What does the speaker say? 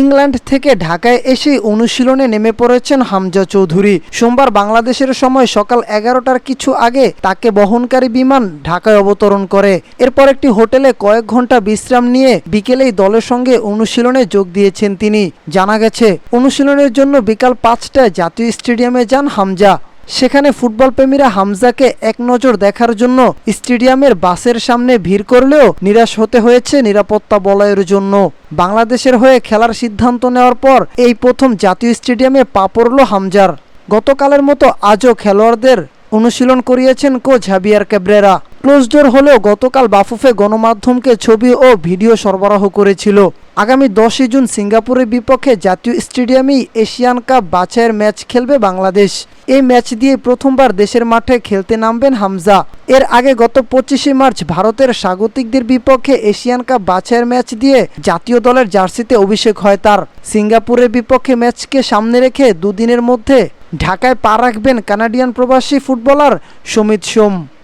England থেকে ঢাকায় এসে অনুশীলনে নেমে পড়েছেন হামজা চৌধুরী। সোমবার বাংলাদেশের সময় সকাল এগারোটার কিছু আগে তাকে বহনকারী বিমান ঢাকায় অবতরণ করে। এরপর একটি হোটেলে কয়েক ঘণ্টা বিশ্রাম নিয়ে বিকেলেই দলের সঙ্গে অনুশীলনে যোগ দিয়েছেন তিনি। জানা গেছে, অনুশীলনের জন্য বিকাল পাঁচটায় জাতীয় স্টেডিয়ামে যান হামজা। সেখানে ফুটবল প্রেমীরা হামজাকে এক নজর দেখার জন্য স্টেডিয়ামের বাসের সামনে ভিড় করলেও নিরাশ হতে হয়েছে নিরাপত্তা বলয়ের জন্য। বাংলাদেশের হয়ে খেলার সিদ্ধান্ত নেওয়ার পর এই প্রথম জাতীয় স্টেডিয়ামে পা পড়ল হামজার। গতকালের মতো আজও খেলোয়াড়দের অনুশীলন করিয়েছেন coach Javier Cabrera. Close door হলেও গতকাল বাফুফে গণমাধ্যমকে ছবি ও ভিডিও সরবরাহ করেছিল। আগামী দশই জুন সিঙ্গাপুরের বিপক্ষে জাতীয় স্টেডিয়ামেই এশিয়ান কাপ বাছাইয়ের ম্যাচ খেলবে বাংলাদেশ। এই ম্যাচ দিয়ে প্রথমবার দেশের মাঠে খেলতে নামবেন হামজা। এর আগে গত পঁচিশে মার্চ ভারতের স্বাগতিকদের বিপক্ষে এশিয়ান কাপ বাছাইয়ের ম্যাচ দিয়ে জাতীয় দলের জার্সিতে অভিষেক হয় তার। সিঙ্গাপুরের বিপক্ষে ম্যাচকে সামনে রেখে দুদিনের মধ্যে ঢাকায় পা রাখবেন কানাডিয়ান প্রবাসী ফুটবলার সমিত সোম।